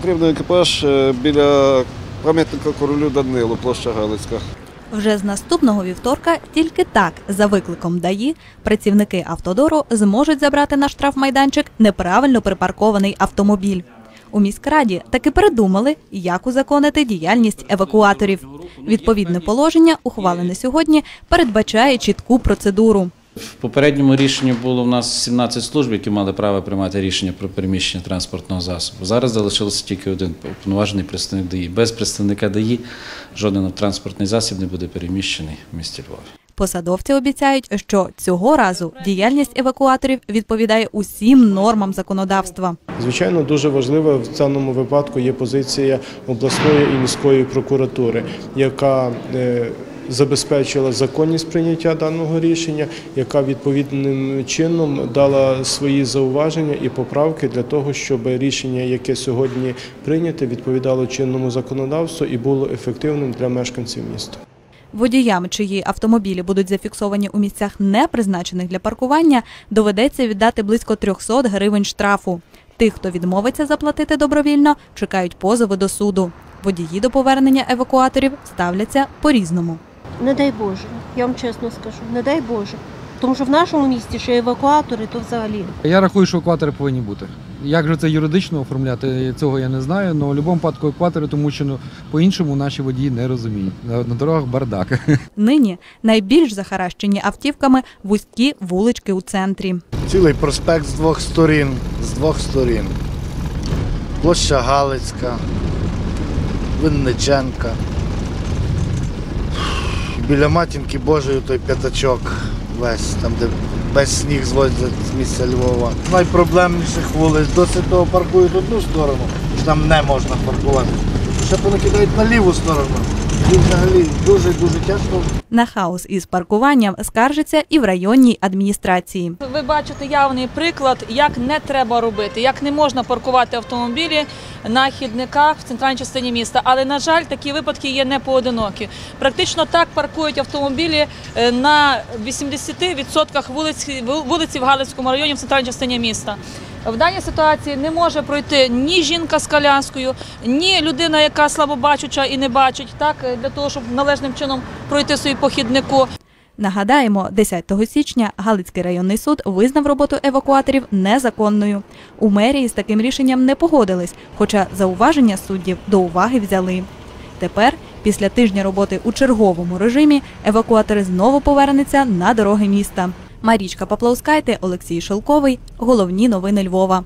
Потрібний екіпаж е, біля пам'ятника королю Данилу, площа Галицька. Вже з наступного вівторка тільки так, за викликом ДАІ, працівники автодору зможуть забрати на штрафмайданчик неправильно припаркований автомобіль. У міськраді таки передумали, як узаконити діяльність евакуаторів. Відповідне положення, ухвалене сьогодні, передбачає чітку процедуру. В попередньому рішенні було в нас 17 служб, які мали право приймати рішення про переміщення транспортного засобу. Зараз залишилося тільки один уповноважений представник ДАІ. Без представника ДАІ жоден транспортний засіб не буде переміщений в місті Львові. Посадовці обіцяють, що цього разу діяльність евакуаторів відповідає усім нормам законодавства. Звичайно, дуже важлива в даному випадку є позиція обласної і міської прокуратури, яка е, забезпечила законність прийняття даного рішення, яка відповідним чином дала свої зауваження і поправки для того, щоб рішення, яке сьогодні прийняте, відповідало чинному законодавству і було ефективним для мешканців міста. Водіям, чиї автомобілі будуть зафіксовані у місцях не призначених для паркування, доведеться віддати близько 300 гривень штрафу. Тих, хто відмовиться заплатити добровільно, чекають позови до суду. Водії до повернення евакуаторів ставляться по-різному. Не дай Боже, я вам чесно скажу, не дай Боже. Тому що в нашому місті ще евакуатори, то взагалі. Я рахую, що екватори повинні бути. Як же це юридично оформляти, цього я не знаю. але в будь-якому випадку екватори, тому що ну, по-іншому наші водії не розуміють. На, на дорогах бардак. Нині найбільш захаращені автівками вузькі вулички у центрі. Цілий проспект з двох сторін, з двох сторін. Площа Галицька, Винниченка. Біля матінки Божої той п'ятачок весь, там де весь сніг звозять з місця Львова. Найпроблемніших вулиць досить того паркують одну сторону, там не можна паркувати. Ще понакидають на ліву сторону. І взагалі дуже-дуже тяжко На хаос із паркуванням скаржиться і в районній адміністрації. Ви бачите явний приклад, як не треба робити, як не можна паркувати автомобілі на хідниках в центральній частині міста. Але на жаль, такі випадки є не поодинокі. Практично так паркують автомобілі е, на 80% вулиць вулиці в Галицькому районі в центральній частині міста. В даній ситуації не може пройти ні жінка з коляскою, ні людина, яка слабобачуча і не бачить, так е, для того, щоб належним чином пройти собі по хіднику. Нагадаємо, 10 січня Галицький районний суд визнав роботу евакуаторів незаконною. У мерії з таким рішенням не погодились, хоча зауваження суддів до уваги взяли. Тепер, після тижня роботи у черговому режимі, евакуатори знову повернуться на дороги міста. Марічка Паплаускайте, Олексій Шелковий. Головні новини Львова.